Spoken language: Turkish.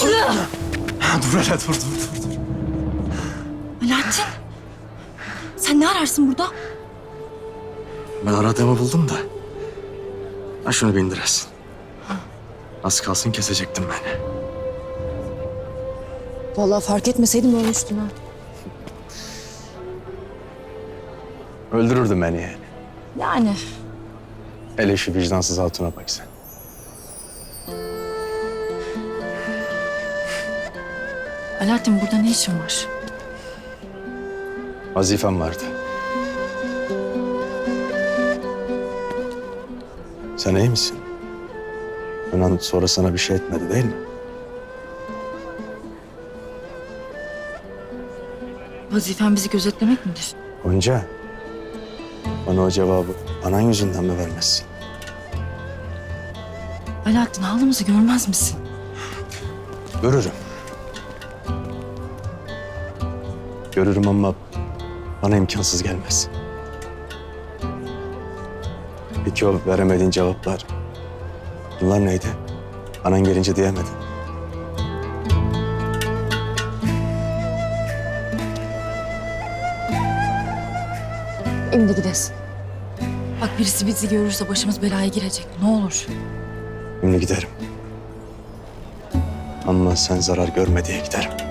dur hele dur dur dur. dur. Alaaddin. Sen ne ararsın burada? Ben aradığımı buldum da. Ha şunu bindiresin. Az kalsın kesecektim beni. Vallahi fark etmeseydim ölmüştüm ha. Öldürürdüm beni yani. Yani. Hele şu vicdansız hatuna bak sen. Alaaddin burada ne işin var? Vazifem vardı. Sen iyi misin? Önan sonra sana bir şey etmedi değil mi? Vazifen bizi gözetlemek midir? Gonca, bana o cevabı anan yüzünden mi vermezsin? Alaaddin halımızı görmez misin? Görürüm. Görürüm ama bana imkansız gelmez. Peki o veremediğin cevaplar, bunlar neydi? Anan gelince diyemedin. Şimdi gidesin. Bak birisi bizi görürse başımız belaya girecek. Ne olur. Şimdi giderim. Ama sen zarar görme diye giderim.